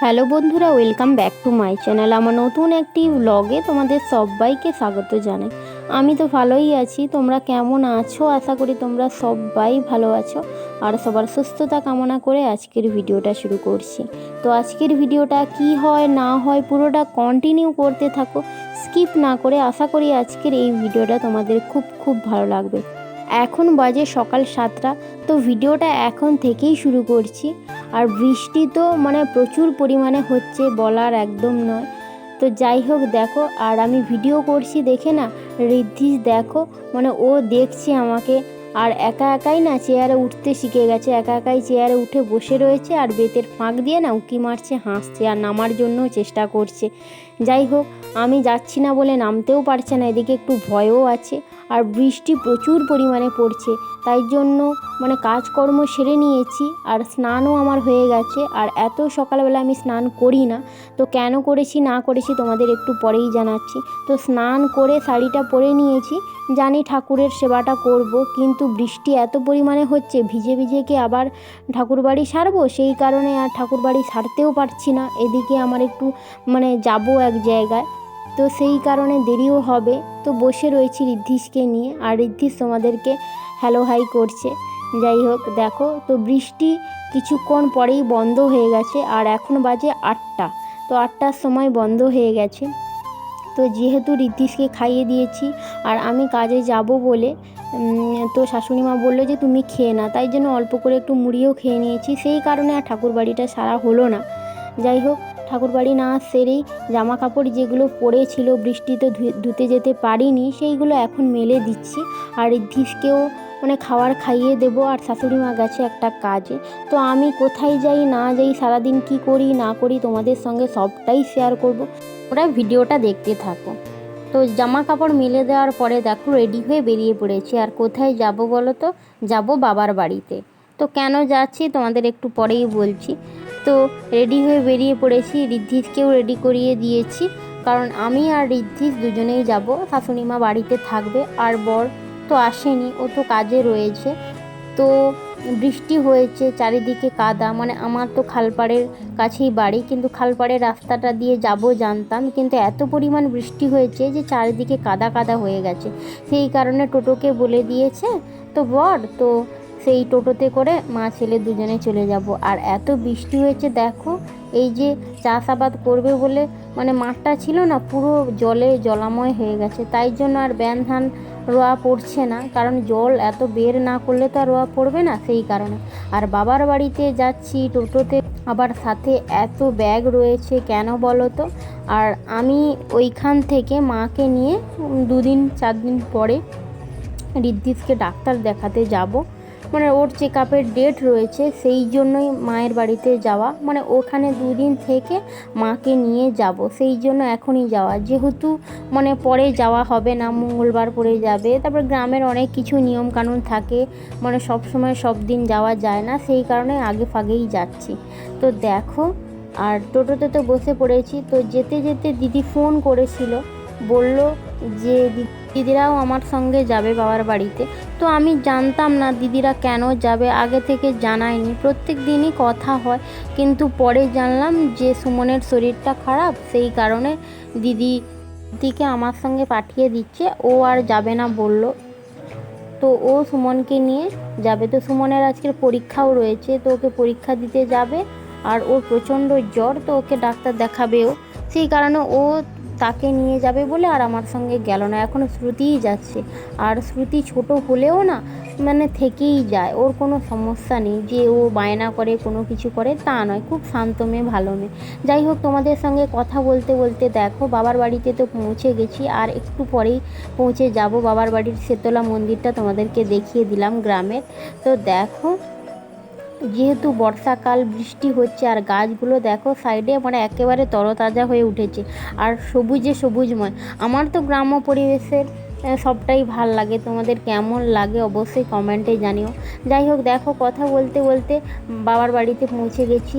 Hello বন্ধুরা welcome back to my channel আমার নতুন একটি ব্লগে তোমাদের সবাইকে স্বাগত জানাই। আমি তো ভালোই আছি, তোমরা কেমন আছো? আশা করি তোমরা সবাই ভালো আছো। আর সবার সুস্থতা কামনা করে আজকের ভিডিওটা শুরু করছি। তো আজকের ভিডিওটা কি হয়, না হয়, পুরোটা কন্টিনিউ করতে থাকো। স্কিপ না করে আশা করি আজকের এই ভিডিওটা তোমাদের খুব খুব ভালো লাগবে। এখন বাজে সকাল সাতটা, তো ভিডিওটা এখন থেকেই শুরু করছি। আর বৃষ্টি তো মানে প্রচুর পরিমাণে হচ্ছে বলার একদম নয়। তো যাই হোক দেখো, আর আমি ভিডিও করছি দেখে না ঋদ্ধিস দেখো মানে ও দেখছে আমাকে, আর একা একাই না চেয়ারে উঠতে শিখে গেছে, একা একাই চেয়ারে উঠে বসে রয়েছে, আর বেতের ফাঁক দিয়ে না উকি মারছে, হাসছে, আর নামার জন্য চেষ্টা করছে। যাই হোক, আমি যাচ্ছি না বলে নামতেও পারছে না, এদিকে একটু ভয়ও আছে আর বৃষ্টি প্রচুর পরিমাণে পড়ছে। তাই জন্য মানে কাজকর্ম সেরে নিয়েছি আর স্নানও আমার হয়ে গেছে। আর এত সকালবেলা আমি স্নান করি না। তো কেন করেছি না করেছি তোমাদের একটু পরেই জানাচ্ছি। তো স্নান করে শাড়িটা পরে নিয়েছি। জানি ঠাকুরের সেবাটা করব, কিন্তু বৃষ্টি এত পরিমাণে হচ্ছে, ভিজে ভিজে কি আবার ঠাকুরবাড়ি সারবো? সেই কারণে আর ঠাকুরবাড়ি সারতেও পারছি না। এদিকে আমার একটু মানে যাব এক জায়গায়। তো সেই কারণে দেরিও হবে। তো বসে রয়েছি ঋদ্ধিসকে নিয়ে। আর ঋদ্ধিস তোমাদেরকে হ্যালো হাই করছে। যাই হোক, দেখো, তো বৃষ্টি কিছুক্ষণ পরেই বন্ধ হয়ে গেছে। আর এখন বাজে আটটা। তো আটটার সময় বন্ধ হয়ে গেছে। তো যেহেতু ঋদ্ধিসকে খাইয়ে দিয়েছি, আর আমি কাজে যাব বলে তো শাশুড়ি মা বলল যে তুমি খেয়ে না তাই জন্য অল্প করে একটু মুড়িও খেয়ে নিয়েছি। সেই কারণে আর ঠাকুর বাড়িটা সারা হলো না। যাই হোক ঠাকুরবাড়ি না সেরেই জামা কাপড় যেগুলো পরেছিল বৃষ্টিতে ধুতে যেতে পারিনি, সেইগুলো এখন মেলে দিচ্ছি। আর ঋদ্ধিসকেও মানে খাবার খাইয়ে দেবো। আর শাশুড়ি মা গেছে একটা কাজে। তো আমি কোথায় যাই, না যাই, সারাদিন কি করি, না করি, তোমাদের সঙ্গে সবটাই শেয়ার করব। ওরা ভিডিওটা দেখতে থাকো। তো জামা কাপড় মেলে দেওয়ার পরে দেখো রেডি হয়ে বেরিয়ে পড়েছি। আর কোথায় যাব বলো তো? যাব বাবার বাড়িতে। তো কেন যাচ্ছি তোমাদের একটু পরেই বলছি। তো রেডি হয়ে বেরিয়ে পড়েছি। ঋদ্ধিসকেও রেডি করিয়ে দিয়েছি। কারণ আমি আর ঋদ্ধিস দুজনেই যাব। শাশুড়ি মা বাড়িতে থাকবে। আর বর তো আসেনি, ও তো কাজে রয়েছে। তো বৃষ্টি হয়েছে, চারিদিকে কাদা। মানে আমার তো খালপাড়ের কাছেই বাড়ি। কিন্তু খালপাড়ের রাস্তাটা দিয়ে যাব জানতাম। কিন্তু এত পরিমাণ বৃষ্টি হয়েছে যে চারিদিকে কাদা কাদা হয়ে গেছে। সেই কারণে টোটোকে বলে দিয়েছে, তো বর, তো সেই টোটোতে করে মা, ছেলে দুজনে চলে যাব। আর এত বৃষ্টি হয়েছে, দেখো, এই যে চাষাবাদ করবে বলে মানে মাঠটা ছিল না, পুরো জলে জলাময় হয়ে গেছে। তাই জন্য আর ব্যান ধান রোয়া পড়ছে না, কারণ জল এত বের না করলে তো আর রোয়া পড়বে না, সেই কারণে। আর বাবার বাড়িতে যাচ্ছি টোটোতে, আবার সাথে এত ব্যাগ রয়েছে, কেন বলো তো? আর আমি ওইখান থেকে মাকে নিয়ে দুদিন চার দিন পরে ঋদ্ধিসকে ডাক্তার দেখাতে যাব। মানে ওর চেক আপের ডেট রয়েছে, সেই জন্যই মায়ের বাড়িতে যাওয়া। মানে ওখানে দুদিন থেকে মাকে নিয়ে যাব, সেই জন্য এখনই যাওয়া। যেহেতু মানে পরে যাওয়া হবে না, মঙ্গলবার পরে যাবে। তারপর গ্রামের অনেক কিছু নিয়ম কানুন থাকে মানে সব সময় সব দিন যাওয়া যায় না, সেই কারণে আগে ফাগেই যাচ্ছি। তো দেখো, আর টোটোতে তো বসে পড়েছি, তো যেতে যেতে দিদি ফোন করেছিল, বলল যে দিদিরাও আমার সঙ্গে যাবে বাবার বাড়িতে। তো আমি জানতাম না দিদিরা কেন যাবে, আগে থেকে জানায়নি। প্রত্যেক দিনই কথা হয়, কিন্তু পরে জানলাম যে সুমনের শরীরটা খারাপ, সেই কারণে দিদি দিকে আমার সঙ্গে পাঠিয়ে দিচ্ছে, ও আর যাবে না বলল। তো ও সুমনকে নিয়ে যাবে। তো সুমনের আজকের পরীক্ষাও রয়েছে, তো ওকে পরীক্ষা দিতে যাবে, আর ওর প্রচণ্ড জ্বর, তো ওকে ডাক্তার দেখাবেও। সেই কারণে ও তাকে নিয়ে যাবে বলে আর আমার সঙ্গে গেল না। এখন শ্রুতিই যাচ্ছে। আর শ্রুতি ছোট হলেও না মানে থেকেই যায়। ওর কোনো সমস্যা নেই। যে ও বায়না করে, কোনো কিছু করে, তা নয়। খুব শান্ত মেয়ে, ভালো মেয়ে। যাই হোক, তোমাদের সঙ্গে কথা বলতে বলতে দেখো, বাবার বাড়িতে তো পৌঁছে গেছি। আর একটু পরেই পৌঁছে যাব বাবার বাড়ির শেতলা মন্দিরটা তোমাদেরকে দেখিয়ে দিলাম গ্রামের। তো দেখো যেহেতু বর্ষাকাল, বৃষ্টি হচ্ছে আর গাছগুলো দেখো সাইডে মানে একেবারে তরতাজা হয়ে উঠেছে আর সবুজে সবুজময়। আমার তো গ্রাম্য পরিবেশের সবটাই ভালো লাগে। তোমাদের কেমন লাগে অবশ্যই কমেন্টে জানিও। যাই হোক, দেখো কথা বলতে বলতে বাবার বাড়িতে পৌঁছে গেছি।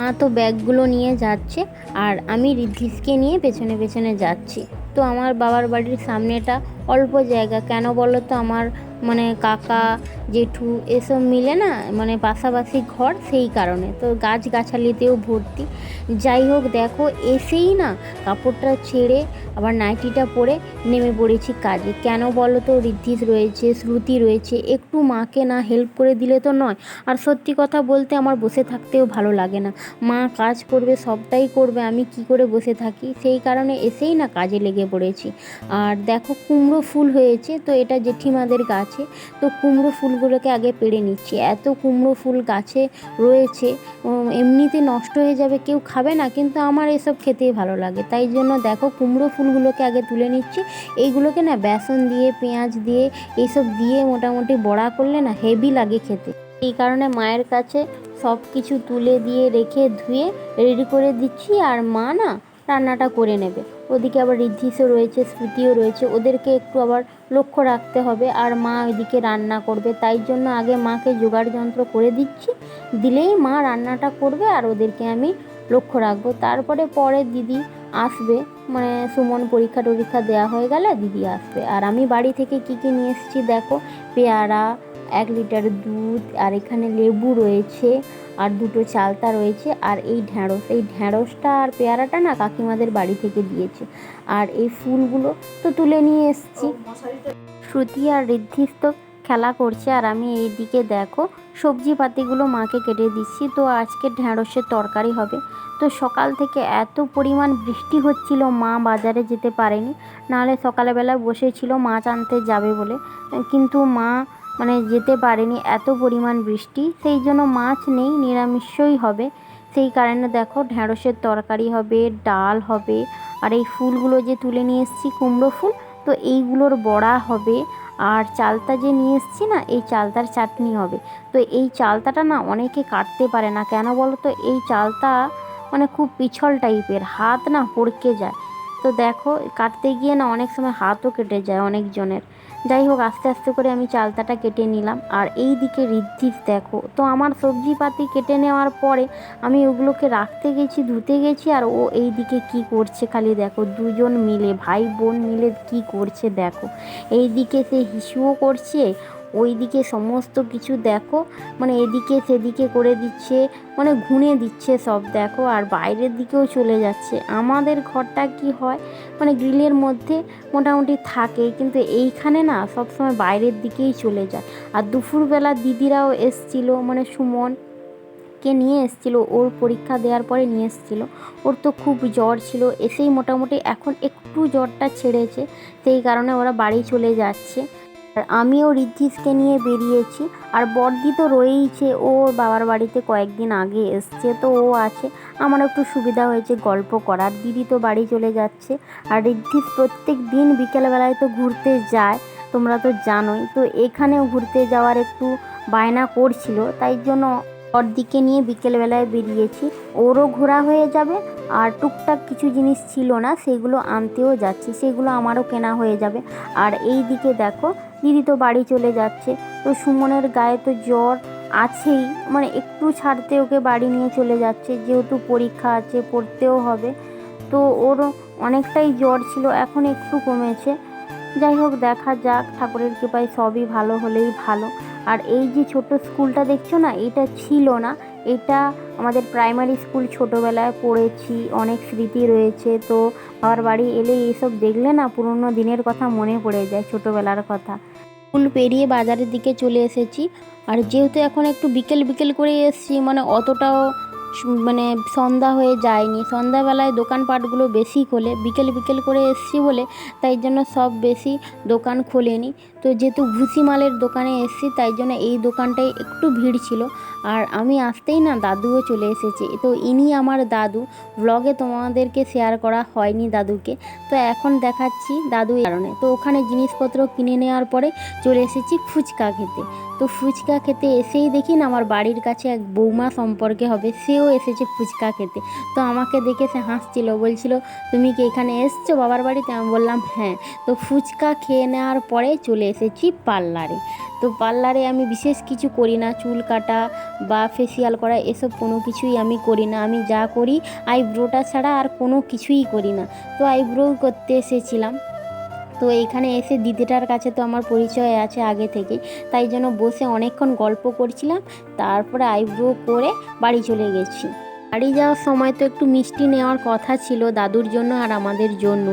মা তো ব্যাগগুলো নিয়ে যাচ্ছে আর আমি ঋদ্ধিসকে নিয়ে পেছনে পেছনে যাচ্ছি। তো আমার বাবার বাড়ির সামনেটা অল্প জায়গা। কেন বলো তো? আমার মানে কাকা, জেঠু, এসব মিলে না মানে পাশাপাশি ঘর সেই কারণে। তো গাছগাছালিতেও ভর্তি। যাই হোক, দেখো, এসেই না কাপড়টা ছেড়ে আবার নাইটিটা পরে নেমে পড়েছি কাজে। কেন বলো তো ঋদ্ধিস রয়েছে, শ্রুতি রয়েছে, একটু মাকে না হেল্প করে দিলে তো নয়। আর সত্যি কথা বলতে আমার বসে থাকতেও ভালো লাগে না। মা কাজ করবে, সবটাই করবে, আমি কি করে বসে থাকি? সেই কারণে এসেই না কাজে লেগে পড়েছি। আর দেখো, কুমড়ো ফুল হয়েছে, তো এটা জেঠিমাদের গাছে। তো কুমড়ো ফুলগুলোকে আগে পেড়ে নিচ্ছি। এত কুমড়ো ফুল গাছে রয়েছে এমনিতে নষ্ট হয়ে যাবে, কেউ খাবে না, কিন্তু আমার এসব খেতেই ভালো লাগে। তাই জন্য দেখো, কুমড়ো ফুলগুলোকে আগে তুলে নিচ্ছি। এইগুলোকে না বেসন দিয়ে, পেঁয়াজ দিয়ে এইসব দিয়ে মোটামুটি বড়া করলে না হেভি লাগে খেতে। এই কারণে মায়ের কাছে সব কিছু তুলে দিয়ে, রেখে ধুয়ে, রেডি করে দিচ্ছি। আর মা না রান্নাটা করে নেবে। ওদিকে আবার ঋদ্ধিসও রয়েছে, স্মৃতিও রয়েছে। ওদেরকে একটু আবার লক্ষ্য রাখতে হবে। আর মা ওইদিকে রান্না করবে। তাই জন্য আগে মাকে জোগাড় যন্ত্র করে দিচ্ছি। দিলেই মা রান্নাটা করবে আর ওদেরকে আমি লক্ষ্য রাখব। তারপরে পরে দিদি আসবে। মানে সুমন পরীক্ষা টরীক্ষা দেওয়া হয়ে গেলে দিদি আসবে। আর আমি বাড়ি থেকে কী কী নিয়ে এসেছি দেখো। পেয়ারা লিটার দুধ, আর এখানে লেবু রয়েছে, আর দুটো চালতা রয়েছে, আর এই ঢ্যাঁড়স, এই ঢ্যাঁড়সটা আর পেয়ারাটা না কাকিমাদের বাড়ি থেকে দিয়েছে। আর এই ফুলগুলো তো তুলে নিয়ে এসেছি। শ্রুতি আর ঋদ্ধিস তো খেলা করছে, আর আমি এই দিকে দেখো সবজি পাতিগুলো মাকে কেটে দিচ্ছি। তো আজকে ঢ্যাঁড়সের তরকারি হবে। তো সকাল থেকে এত পরিমাণ বৃষ্টি হচ্ছিল, মা বাজারে যেতে পারেনি। নাহলে সকালবেলা বসেছিল, মাছ আনতে যাবে বলে। কিন্তু মা মানে যেতে পারেনি, এত পরিমাণ বৃষ্টি। সেই জন্য মাছ নেই, নিরামিষই হবে। সেই কারণে দেখো ঢ্যাঁড়সের তরকারি হবে, ডাল হবে, আর এই ফুলগুলো যে তুলে নিয়ে এসেছি, কুমড়ো ফুল, তো এইগুলোর বড়া হবে। আর চালতা যে নিয়ে এসেছি না, এই চালতার চাটনি হবে। তো এই চালতাটা না অনেকে কাটতে পারে না। কেন বলো তো? এই চালতা মানে খুব পিছল টাইপের হাত না হড়কে যায়। তো দেখো, কাটতে গিয়ে না অনেক সময় হাতও কেটে যায় অনেকজনের। যাই হোক, আস্তে আস্তে করে আমি চালতাটা কেটে নিলাম। আর এই দিকে ঋদ্ধিস দেখো, তো আমার সবজি পাতি কেটে নেওয়ার পরে আমি ওগুলোকে রাখতে গেছি, ধুতে গেছি, আর ও এই দিকে কি করছে খালি দেখো, দুজন মিলে, ভাই বোন মিলে কি করছে দেখো। এই দিকে সে হিসুও করছে ওইদিকে সমস্ত কিছু দেখো মানে এদিকে সেদিকে করে দিচ্ছে মানে ঘুনে দিচ্ছে সব দেখো, আর বাইরের দিকেও চলে যাচ্ছে। আমাদের ঘরটা কি হয় মানে গ্রিলের মধ্যে মোটামুটি থাকে, কিন্তু এইখানে না সবসময় বাইরের দিকেই চলে যায়। আর দুপুরবেলা দিদিরাও এসছিল মানে সুমন কে নিয়ে এসেছিল, ওর পরীক্ষা দেওয়ার পরে নিয়ে এসেছিল। ওর তো খুব জ্বর ছিল, এসেই মোটামুটি এখন একটু জ্বরটা ছেড়েছে, সেই কারণে ওরা বাড়ি চলে যাচ্ছে। আর আমিও ঋদ্ধিসকে নিয়ে বেরিয়েছি। আর বর্দি তো রয়েইছে, ও বাবার বাড়িতে কয়েকদিন আগে এসছে, তো ও আছে। আমার একটু সুবিধা হয়েছে গল্প করার। দিদি তো বাড়ি চলে যাচ্ছে। আর ঋদ্ধিস প্রত্যেক দিন বিকেলবেলায় তো ঘুরতে যায়, তোমরা তো জানোই। তো এখানেও ঘুরতে যাওয়ার একটু বায়না করছিল, তাই জন্য দিকে নিয়ে বিকেলবেলায় বেরিয়েছি। ওরও ঘোরা হয়ে যাবে, আর টুকটাক কিছু জিনিস ছিল না, সেগুলো আনতেও যাচ্ছি, সেগুলো আমারও কেনা হয়ে যাবে। আর এই দিকে দেখো দিদি তো বাড়ি চলে যাচ্ছে। তো সুমনের গায়ে তো জ্বর আছেই। মানে একটু ছাড়তে ওকে বাড়ি নিয়ে চলে যাচ্ছে। যেহেতু পরীক্ষা আছে, পড়তেও হবে। তো ওর অনেকটাই জ্বর ছিল, এখন একটু কমেছে। যাই হোক, দেখা যাক। ঠাকুরের কৃপায় সবই ভালো হলেই ভালো। আর এই যে ছোট স্কুলটা দেখছ না, এটা ছিল না। এটা আমাদের প্রাইমারি স্কুল ছোটোবেলায় পড়েছি, অনেক স্মৃতি রয়েছে। তো আমার বাড়ি এলে এইসব দেখলে না পুরনো দিনের কথা মনে পড়ে যায়, ছোটোবেলার কথা। স্কুল পেরিয়ে বাজারের দিকে চলে এসেছি। আর যেহেতু এখন একটু বিকেল বিকেল করে এসেছি মানে অতটাও মানে সন্ধ্যা হয়ে যায়নি। সন্ধ্যাবেলায় দোকানপাটগুলো বেশি খোলে, বিকেল বিকেল করে এসছি বলে তাই জন্য সব বেশি দোকান খোলেনি। তো যেহেতু ভুসি মালের দোকানে এসেছি তাই জন্য এই দোকানটায় একটু ভিড় ছিল। আর আমি আসতেই না দাদুও চলে এসেছে। তো ইনি আমার দাদু। ব্লগে তোমাদেরকে শেয়ার করা হয়নি দাদুকে। তো এখন দেখাচ্ছি দাদু কারণে। তো ওখানে জিনিসপত্র কিনে নেওয়ার পরে চলে এসেছি ফুচকা খেতে। তো ফুচকা খেতে এসেই দেখি না আমার বাড়ির কাছে এক বৌমা সম্পর্কে হবে, সেও এসেছে ফুচকা খেতে। তো আমাকে দেখে সে হাসছিল, বলছিল, তুমি কি এখানে এসছো বাবার বাড়িতে? আমি বললাম হ্যাঁ। তো ফুচকা খেয়ে নেওয়ার পরে চলে এসেছি পার্লারে। তো পার্লারে আমি বিশেষ কিছু করি না, চুল কাটা বা ফেসিয়াল করা, এসব কোনো কিছুই আমি করি না। আমি যা করি, আইব্রোটা ছাড়া আর কোনো কিছুই করি না। তো আইব্রো করতে এসেছিলাম। তো এইখানে এসে দিদিটার কাছে তো আমার পরিচয় আছে আগে থেকে তাই জন্য বসে অনেকক্ষণ গল্প করছিলাম, তারপরে আইব্রো করে বাড়ি চলে গেছি। বাড়ি যাওয়ার সময় তো একটু মিষ্টি নেওয়ার কথা ছিল দাদুর জন্য আর আমাদের জন্য।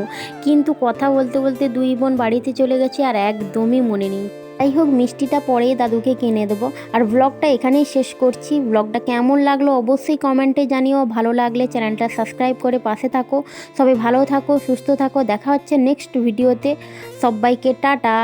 কিন্তু কথা বলতে বলতে দুই বোন বাড়িতে চলে গেছি আর একদমই মনে নেই। যাই হোক, মিষ্টিটা পরে দাদুকে কিনে দেবো। আর ব্লগটা এখানেই শেষ করছি। ব্লগটা কেমন লাগল অবশ্যই কমেন্টে জানিও। ভালো লাগলে চ্যানেলটা সাবস্ক্রাইব করে পাশে থাকো। সবাই ভালো থাকো, সুস্থ থাকো। দেখা হচ্ছে নেক্সট ভিডিওতে সবাইকে টাটা।